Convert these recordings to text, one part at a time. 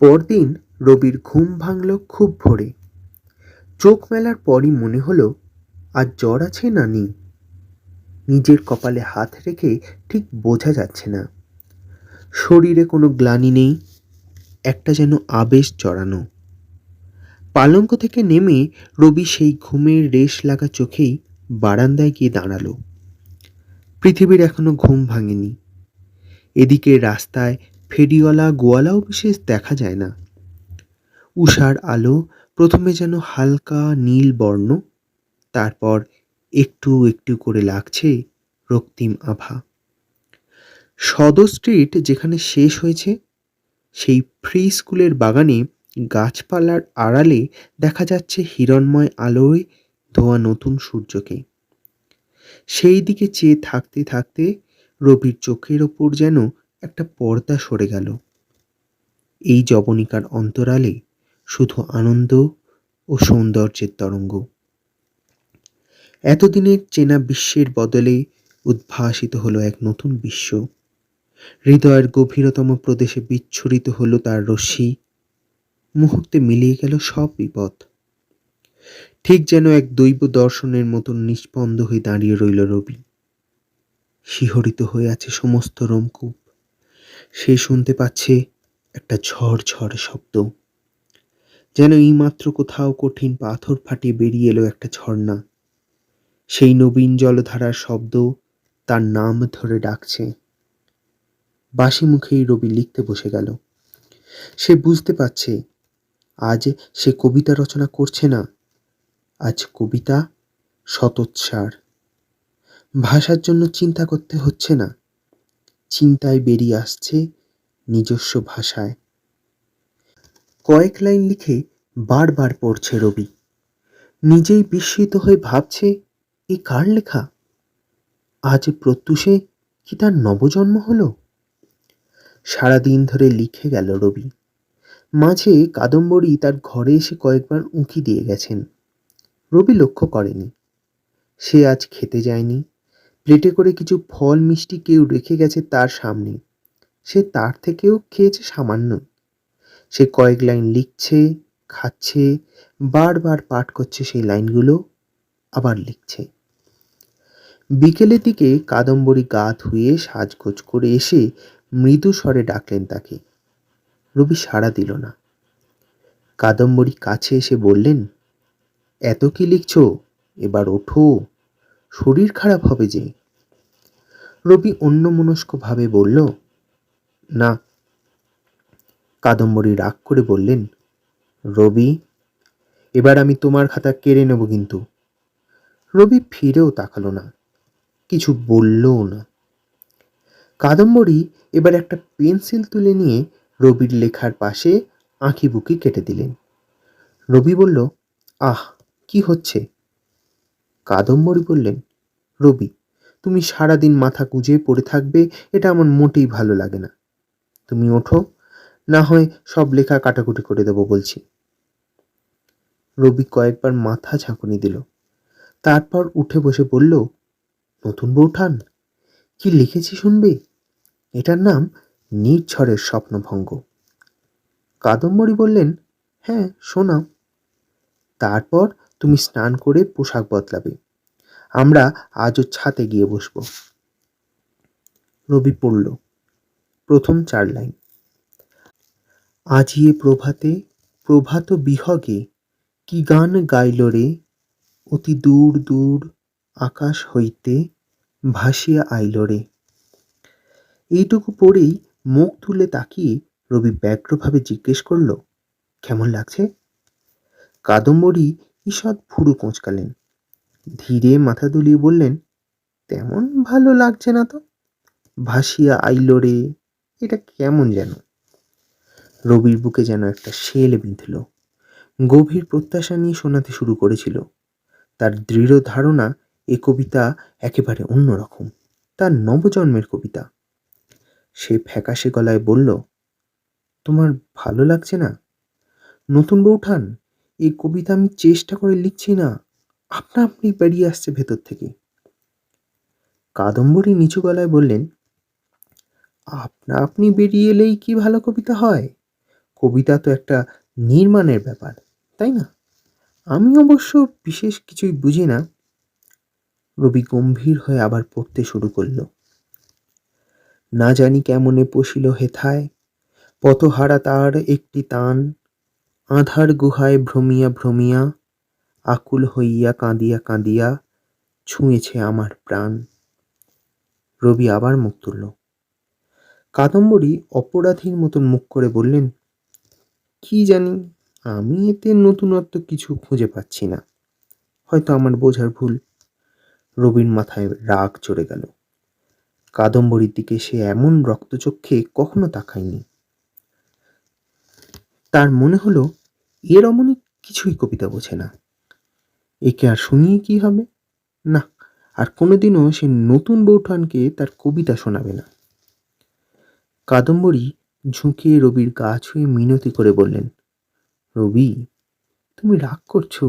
পরদিন রবির ঘুম ভাঙল খুব ভোরে। চোখ মেলার পরই মনে হলো, আর জ্বর আছে না নেই। নিজের কপালে হাত রেখে ঠিক বোঝা যাচ্ছে না। শরীরে কোনো গ্লানি নেই, একটা যেন আবেশ জড়ানো। পালঙ্ক থেকে নেমে রবি সেই ঘুমের রেশ লাগা চোখেই বারান্দায় গিয়ে দাঁড়াল। পৃথিবীর এখনও ঘুম ভাঙেনি। এদিকে রাস্তায় ফেরিওয়ালা গোয়ালাও বিশেষ দেখা যায় না। উষার আলো প্রথমে যেন হালকা নীল বর্ণ, তারপর একটু একটু করে লাগছে রক্তিম আভা। সদর স্ট্রিট যেখানে শেষ হয়েছে, সেই ফ্রি স্কুলের বাগানে গাছপালার আড়ালে দেখা যাচ্ছে হিরণময় আলোয় ধোয়া নতুন সূর্যকে। সেই দিকে চেয়ে থাকতে থাকতে রবির চোখের ওপর যেন একটা পর্দা সরে গেল। এই জবনিকার অন্তরালে শুধু আনন্দ ও সৌন্দর্যের তরঙ্গ। এতদিনের চেনা বিশ্বের বদলে উদ্ভাসিত হলো এক নতুন বিশ্ব। হৃদয়ের গভীরতম প্রদেশে বিচ্ছুরিত হলো তার রশ্মি। মুহূর্তে মিলিয়ে গেল সব বিপদ। ঠিক যেন এক দৈব দর্শনের মতন নিষ্পন্দ হয়ে দাঁড়িয়ে রইল রবি। শিহরিত হয়ে আছে সমস্ত রোমকূপ। সে শুনতে পাচ্ছে একটা ঝড় ঝড় শব্দ। যেন এইমাত্র কোথাও কঠিন পাথর ফাটিয়ে বেরিয়ে এলো একটা ঝর্ণা। সেই নবীন জলধারার শব্দ তার নাম ধরে ডাকছে। বাসি মুখেই রবি লিখতে বসে গেল। সে বুঝতে পারছে, আজ সে কবিতা রচনা করছে না, আজ কবিতা শতোৎসার ভাষার জন্য চিন্তা করতে হচ্ছে না। চিন্তায় বেরিয়ে আসছে নিজস্ব ভাষায়। কয়েক লাইন লিখে বারবার পড়ছে রবি। নিজেই বিস্মিত হয়ে ভাবছে, এ কার লেখা? আজ প্রত্যুষে কি তার নবজন্ম হলো? সারাদিন ধরে লিখে গেল রবি। মাঝে কাদম্বরী তার ঘরে এসে কয়েকবার উঁকি দিয়ে গেছেন। রবি লক্ষ্য করেনি। সে আজ খেতে যায়নি। প্লেটে করে কিছু ফল মিষ্টি কেউ রেখে গেছে তার সামনে। সে তার থেকেও খেয়েছে সামান্য। সে কয়েক লাইন লিখছে, খাচ্ছে, বারবার পাঠ করছে সেই লাইনগুলো আবার লিখছে। বিকেলের দিকে কাদম্বরী গা ধুয়ে সাজগোজ করে এসে মৃদু স্বরে ডাকলেন তাকে। রবি সাড়া দিল না। কাদম্বরী কাছে এসে বললেন, এত কি লিখছ? এবার ওঠো। শরীর খারাপ হবে যে। রবি অন্যমনস্কভাবে বলল, না। কাদম্বরী রাগ করে বললেন, রবি, এবার আমি তোমার খাতা কেড়ে নেব কিন্তু। রবি ফিরেও তাকালো না, কিছু বললও না। কাদম্বরী এবার একটা পেন্সিল তুলে নিয়ে রবির লেখার পাশে আঁকি বুকি কেটে দিলেন। রবি বলল, আহ, কি হচ্ছে? কাদম্বরী বললেন, রবি তুমি সারাদিন মাথা গুঁজে পড়ে থাকবে, এটা আমার মোটেই ভালো লাগে না। তুমি ওঠো, না হয় সব লেখা কাটাকুটি করে দেবো বলছি। রবি কয়েকবার মাথা ঝাঁকুনি দিল। তারপর উঠে বসে বলল, নতুন বউঠান কি লিখেছি শুনবে? এটার নাম নির্ঝরের স্বপ্নভঙ্গ। কাদম্বরী বললেন হ্যাঁ শোনাও। তারপর তুমি স্নান করে পোশাক বদলাবে। আমরা আজও ছাতে গিয়ে বসব। রবি পড়ল। প্রথম চার লাইন। আজিয়ে প্রভাতে, প্রভাত বিহগে, কি গান গাইল রে? অতি দূর দূর আকাশ হইতে ভাসিয়া আইল রে। এইটুকু পড়েই মুখ তুলে তাকিয়ে রবি ব্যগ্রভাবে জিজ্ঞেস করল, কেমন লাগছে? কাদম্বরী ঈষৎ ভুরু কোঁচকালেন। ধীরে মাথা দুলিয়ে বললেন, তেমন ভালো লাগছে না তো। ভাসিয়া আইল রে, এটা কেমন যেন? রবির বুকে যেন একটা শেল বিঁধল। গভীর প্রত্যাশা নিয়ে শোনাতে শুরু করেছিল। তার দৃঢ় ধারণা এ কবিতা একেবারে অন্যরকম, তার নবজন্মের কবিতা। সে ফ্যাকাশে গলায় বলল, তোমার ভালো লাগছে না? নতুন বউঠান এই কবিতা আমি চেষ্টা করে লিখছি না। আপনা আপনি বেরিয়ে আসছে ভেতর থেকে। কাদম্বরী নিচু গলায় বললেন আপনা আপনি বেরিয়ে এলেই কি ভালো কবিতা হয়? কবিতা তো একটা নির্মাণের ব্যাপার, তাই না? আমি অবশ্য বিশেষ কিছুই বুঝি না। রবি গম্ভীর হয়ে আবার পড়তে শুরু করল। না জানি কেমনে পশিল হেথায়, পথহারা তার একটি তান, আধার গুহায় ভ্রমিয়া ভ্রমিয়া আকুল হইয়া কাঁদিয়া কাঁদিয়া ছুঁয়েছে আমার প্রাণ। রবি আবার মুখ তুলল। কাদম্বরী অপরাধীর মতন মুখ করে বললেন, কি জানি, আমি এতে নতুনত্ব কিছু খুঁজে পাচ্ছি না। হয়তো আমার বোঝার ভুল। রবির মাথায় রাগ চড়ে গেল। কাদম্বরীর দিকে সে এমন রক্তচক্ষে কখনো তাকায়নি। তার মনে হলো, এ রমণী কিছুই কবিতা বোঝে না। একে আর শুনিয়ে কি হবে? না, আর কোনোদিনও সে নতুন বৌঠানকে তার কবিতা শোনাবে না। কাদম্বরী ঝুঁকে রবির গা ছুঁয়ে মিনতি করে বললেন, রবি, তুমি রাগ করছ?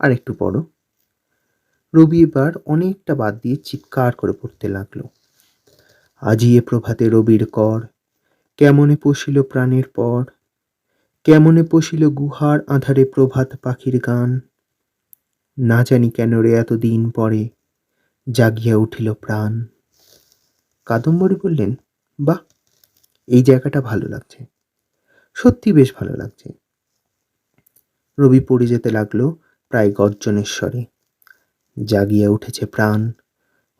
আর একটু পড়ো। রবি এবার অনেকটা বাদ দিয়ে চিৎকার করে পড়তে লাগল। আজিয়ে প্রভাতে রবির কর, কেমনে পশিল প্রাণের পর, কেমনে পশিল গুহার আধারে প্রভাত পাখির গান না জানি কেন রে এতদিন পরে জাগিয়া উঠিল প্রাণ। কাদম্বরী বললেন, বাহ, এই জায়গাটা ভালো লাগছে। সত্যি বেশ ভালো লাগছে। রবি পড়ে যেতে লাগল প্রায় গর্জনের স্বরে জাগিয়া উঠেছে প্রাণ,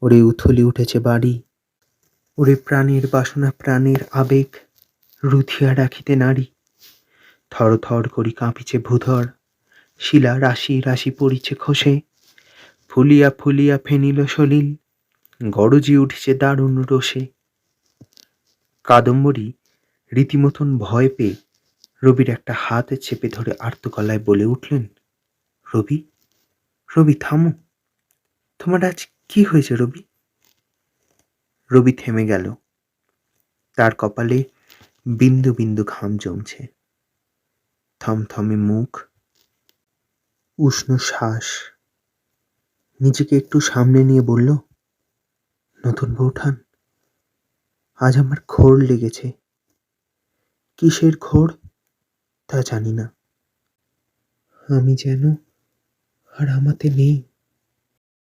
ওরে উথলি উঠেছে বাড়ি, ওরে প্রাণের বাসনা, প্রাণের আবেগ, রুধিয়া রাখিতে নারী থর থর করি কাঁপিছে ভূধর শিলা রাশি রাশি পড়িছে খসে। ফুলিয়া ফুলিয়া ফেনিল সলিল, গরজি উঠেছে দারুণ রোষে। কাদম্বরী রীতিমতন ভয় পেয়ে রবির একটা হাত চেপে ধরে আর্তকলায় বলে উঠলেন, রবি রবি, থামো। তোমার আজ কি হয়েছে রবি? রবি থেমে গেল। তার কপালে বিন্দু বিন্দু ঘাম জমছে। থমথমে মুখ উষ্ণ শ্বাস। নিজেকে একটু সামনে নিয়ে বলল, নতুন বৌঠান, আজ আমার ঘোর লেগেছে। কিসের ঘোর? তা জানি না। আমি যেন আর আমাতে নেই।